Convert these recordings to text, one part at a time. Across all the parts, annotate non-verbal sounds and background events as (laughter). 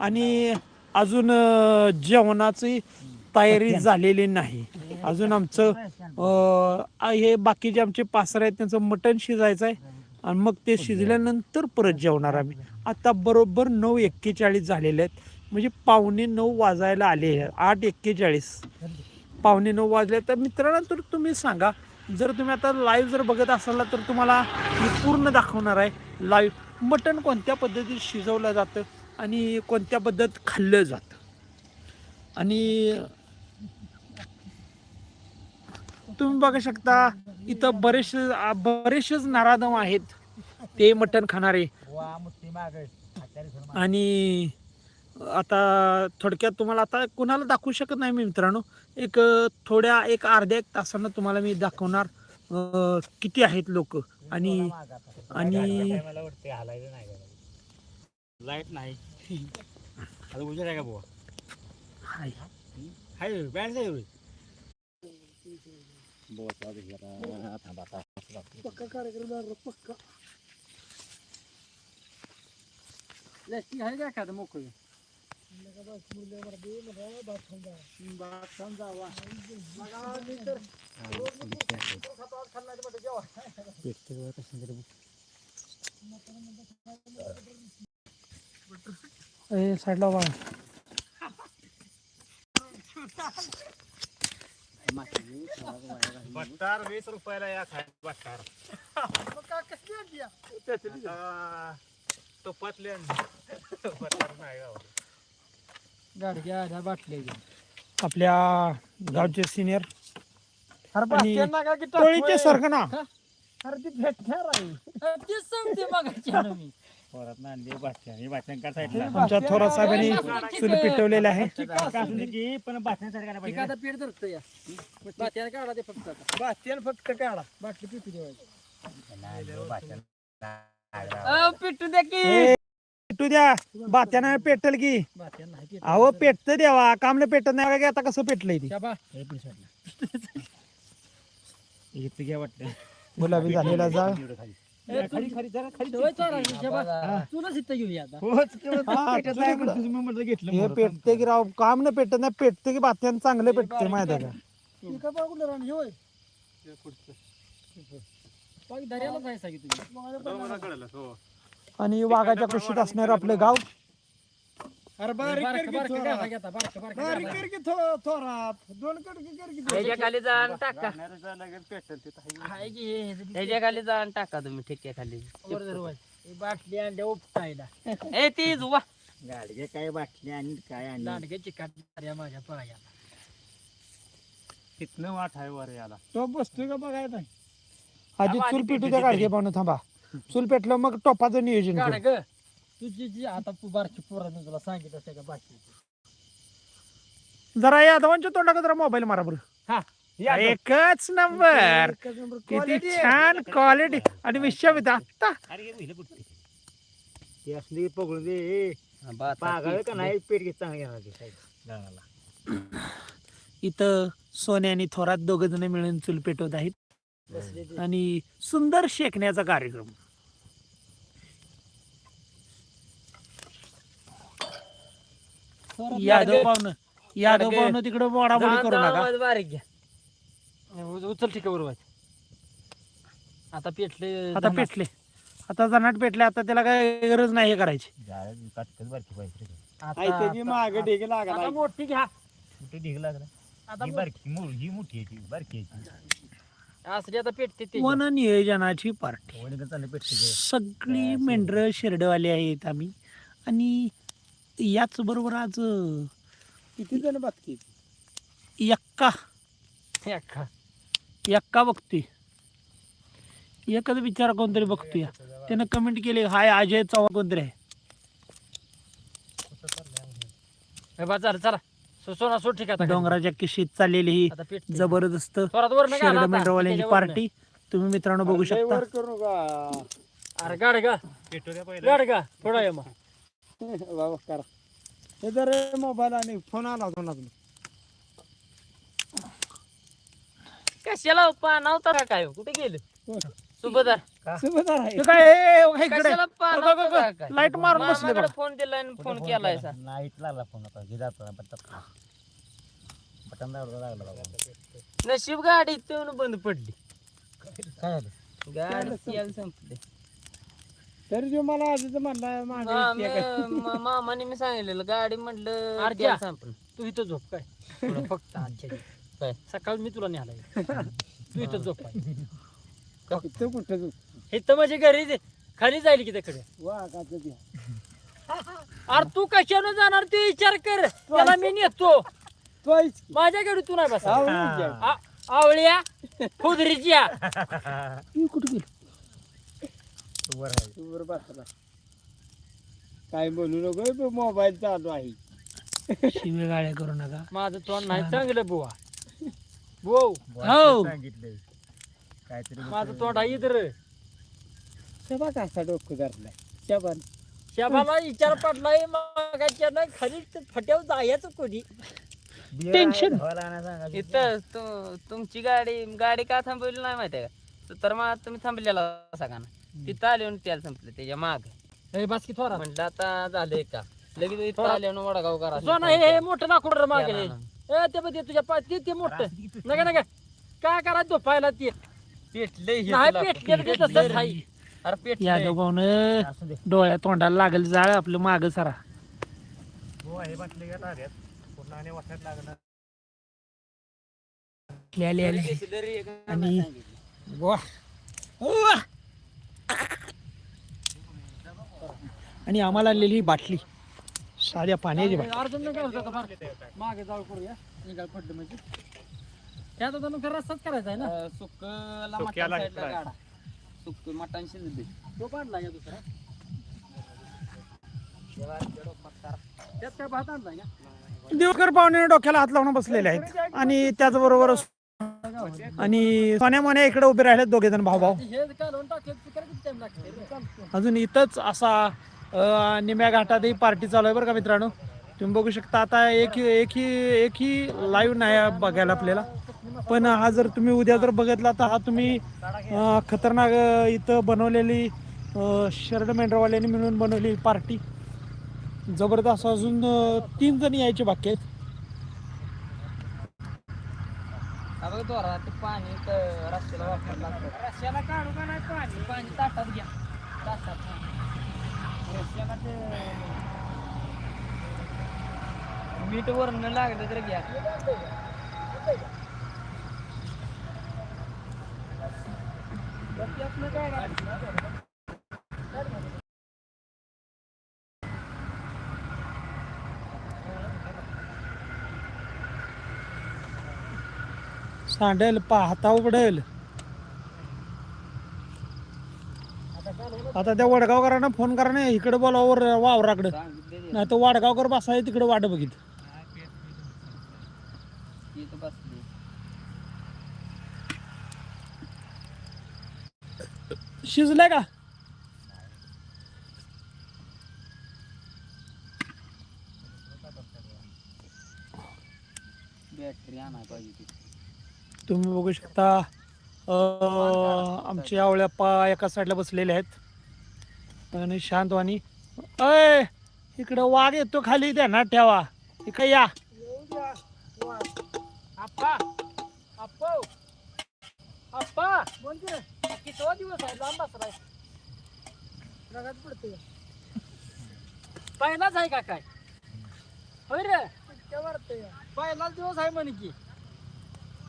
आणि अजून जेवणाची तयारी झालेली नाही. अजून आमचं हे बाकीचे आमचे पासर आहेत त्यांचं मटण शिजायचं आहे. आणि मग ते शिजल्यानंतर परत जेवणार आम्ही. आता बरोबर नऊ एक्केचाळीस झालेले आहेत. म्हणजे पावणे नऊ वाजायला आले आहे. आठ एक्केचाळीस. पावणे नऊ वाजले तर मित्रांनो तर तुम्ही सांगा जर तुम्ही आता लाईव्ह जर बघत असाल तर तुम्हाला मी पूर्ण दाखवणार आहे. लाईव्ह मटण कोणत्या पद्धतीत शिजवलं जातं? आणि कोणत्या पद्धत खाल्लं जातं. आणि तुम्ही बघू शकता इथं बरेचसे बरेचसेच नारादम आहेत. ते मटण खाणारे. आणि आता थोडक्यात तुम्हाला आता कुणाला दाखवू शकत नाही मी मित्रांनो. एक थोड्या एक अर्ध्या एक तासानं तुम्हाला मी दाखवणार किती आहेत लोक. आणि आणि मला वाटते हालायचं नाही लाइट नाही आता उजेड आहे का बुवा हाय. हाय बँड जाईल आहे का एखादं मोकळं ए, साईडला बघा. बट्टार वीस रुपयाला या खाय बट्टार. तो पतले बट्टार नाही गावाला. गाडग्या बाटल्या घेऊन आपल्या गावचे सिनियर अरे आणि बाटल्या नका की टोळीचे टाकू, सारखं ना? अरे ती भेटणार आहे. तेच सांगते मग मी. पोरात आणली ही बाटल्या का साईडला आमच्या थोरात साहेबांनी चुली पेटवलेले आहे. की पण पाहिजे. पेट धरतो या. बात्याला काढा ते फक्त आता. बात्याला फक्त काढा. बाटली पिटू देवायची पिटू द्या की. ए, पेटू द्या. बात्यानं पेटल की. नाही पेट अहो पेटत द्यावा कामलं पेटत नाही. बघा आता कसं पेटलंय ते. शाबा. (laughs) इथं घ्या वाटतं. गुलाबी झालेला जा खाली. खाली जरा खाली होय चोरा शाबा तुलाच इथं घेऊया आता. होच हा, पेटत नाही पण तुझं मी म्हटलं घेतलं हे मोहरं. पेटते की राव काम न पेटत नाही पेटते की बात्यानं चांगलं पेटते माहिती आहे. का होय. हो. आणि वाघाच्या कृषीत असणार आपलं गाव. अरे बारीक बारीक कर की थोरात. दोन कडकी कर की त्याच्याखाली जाण टाका. त्याच्याखाली जाण तुम्ही ठिक्या खाली. हे बाटली आणल्या उपटायला. ए ती जुवा गाडगे काय बाटली आणि काय आणि लांडग्याची माझ्या पायाला. तिथनं वाट आहे वर याला? तो बसतोय का बघायला? आधी चूल पेटू द्या गाडगे पाहुणं थांबा. चूल पेटलं मग टोपाचं नियोजन काढ करू ग. तुझी जी आता तू बारकी पोराने तुला सांगितलं असते का बाकी? जरा यादवांच्या तोंडाकडे जरा मोबाईल मारा बरं. हा एकच नंबर. किती छान क्वालिटी आणि विषय आता अरे हे पहिलं पुटते. ते असली पकडून दे. ए, बात पागळ का नाही? पेट घेत चांगली येणार ते इथं सोन्या आणि थोरात दोघ जण मिळून चूल पेटवत आहेत. आणि सुंदर शेकण्याचा कार्यक्रम. यादव. पाहुणं यादव. पाहुणं तिकडे मोडामोडी करू नका. बारीक घ्या. उचल ठीक आहे बरोबर. आता पेटले आता पेटले. आता जनाट पेटले आता त्याला काय गरज नाही हे करायची. जाळं काटकच बारकी पाहिजे रे. आता- माग ढेग आता मोठी घ्या. कुठे ढीग लागला? आता ही बारकी मूळ ही मोठी आहे ती बारकी आहे ती. असली आता पेटते ते. वन नियोजनाची पार्टी. सगळी मेंढरं शेरडवाले आहेत आम्ही. आणि याच बरोबर आज किती जण बातकी यक्का. अख्खा यक्का बघतोय एकच विचार कोणतरी बघतोय. त्यानं कमेंट केली हाय अजय चव्हाण कोणतरी आहे. हे बा चला. चला सोना ठीक आहे आता. डोंगराच्या किशीत चाललेली ही जबरदस्त. मेंढरवाल्यांची पार्टी. तुम्ही मित्रांनो बघू शकता. अरे गाड. गाड गा. थोडा ये मग. (laughs) बाबा करा हे जर मोबाईल आणि फोन आला होता ना कशाला पाना होता का काय कुठे गेलं? सुभेदार. सुभेदार आहे. ते काय ए, हे इकडे. कशाला पाहणार बघ, बघ, का काय? लाइट मारून बसले मामाकडे बघ फोन आणि फोन केलाय सा. लाइट लागला फोन आता. घे जातो बटन बटन दाबलं लागला बाबा नशीब गाडी इथून बंद पडली. काय झालं? गाडी तेल संपले. तरी जो मला आधीच म्हणला मा- मागे मी- मा- मामाने मी सांगितलेलं गाडी म्हटलं अर्ध्या. संपलं तू इथं झोप काय तुला फक्त (laughs) आजच्या. काय? सकाळ मी तुला न्यायला तू इथं झोप काय फक्त कुठं तू हे तर माझी घरी दे. खाली जाईल की तिकडे वाघाचं ते. अरे तू कशानं जाणार ते विचार कर त्याला मी नेतो तो आहेच की. माझ्या घरी तू नाही बसा आहे. आवळ्या खुदरीच्या ती (laughs) कुठे गेली वर आहे. तू बसला. काय बोलू नको मोबाईल चालू आहे. शिवे गाड्या करू नका. माझं तोंड नाही चांगलं बुवा. बुवा. हो. सांगितलंय. काहीतरी माझं तोंड आहे इधर. सभा कसा डोकं धरलाय? शबान. शाबाला विचार पडलाय मागाच्या नाही खाली फट्यावर जायचं कोणी बिया टेन्शन. आणायला सांगा. इथं तु- तुमची गाडी गाडी का थांबवली नाही माहितीये का? तर मग तुम्ही थांबलेला सगळा तिथं आले आणि तेल संपलं त्याच्या माग. हे बस की थोडा म्हटलं आता झालंय का? लगेच इथं थोडा- आले आणि वडगाव करा. सोना हे हे मोठं लाकूड रे मागे. हे. ए ते बघ ते तुझ्या पाय ते ते मोठं. नका नका काय करायचं झोपायला ते? पेटले नाही पेटलेलं ते तसंच आहे. अरे या पेटले दोघांना असू दे. डोळ्या तोंडाला लागेल जाळ आपलं माग सारा. बुवा हे बाटली घ्या ताब्यात. पूर्ण आणि वाटण्यात लागणार. आले आले आणि वा. वा. आणि आम्हाला आलेली ही बाटली. साध्या पाण्याची बाटली. अर्जुन काय होतं का? फार? मागे जाऊ करूया. निघाल पडलं म्हणजे. त्यात रस्ताच करायचा आहे ना? सुकला सुक्याला मटण साईडला काय? गाडा. सुक मटण शिजले. तो काढला का दुसरा? त्यात काय भात आणलाय का? देवकर पाहुणे डोक्याला हात लावून बसलेले आहेत. आणि त्याचबरोबर आणि सोन्या मोन्या इकडे उभे राहिले दोघे जण भाऊ भाऊ हे टाकलं अजून इथंच असा निम्या घाटातही पार्टी चालू आहे बरं का मित्रांनो? तुम्ही बघू शकता आता एक एकही एकही लाईव्ह नाही बघायला आपल्याला. पण हा जर तुम्ही उद्या जर बघितला तर हा तुम्ही खतरनाक इथं बनवलेली अं, शर्ट मेंढरवाल्यांनी मिळून बनवलेली पार्टी जबरदस्त अजून तीन जण यायचे बाकी आहेत. बघ दोरा ते पाणी तर रस्त्याला वापरायला लागतं. रश्याला काढू का नाही पाणी? ताटात घ्या. ताटात रश्याला ते मीठ वरण लागलं तर घ्या. सांडेल पाहता उघडेल. आता त्या वडगावकरांना फोन करा ना इकडे बोलावर वावराकडं. नाही तर वाडगावकर बसाय तिकडे वाट बघित. शिजलंय का? तुम्ही बघू शकता अं, आमचे आवळ्या पा एका साईडला बसलेले आहेत. आणि शांतवाणी. अय इकडं वाघ येतो खाली ध्यानात ठेवा. इकडे या. आप्पा आप्पा कितवा दिवस आहे लांब बसलाय. रगात पडते पहिलाच आहे का काय? होय रे. पहिलाच दिवस आहे म्हणे की.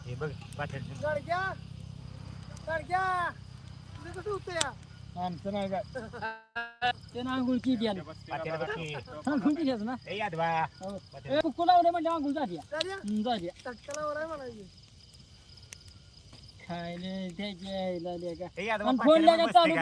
हे बघ बाटल्या गडग्या गडग्या. तुझं कसं होतं या आमचं नाही काय ते ना आंघोळ की. द्या. आंघोळ की ना? ए, कुकू लावले म्हणजे आंघोळ खायले ए, याद बा, आणि बाटल्या फोन बसते चालू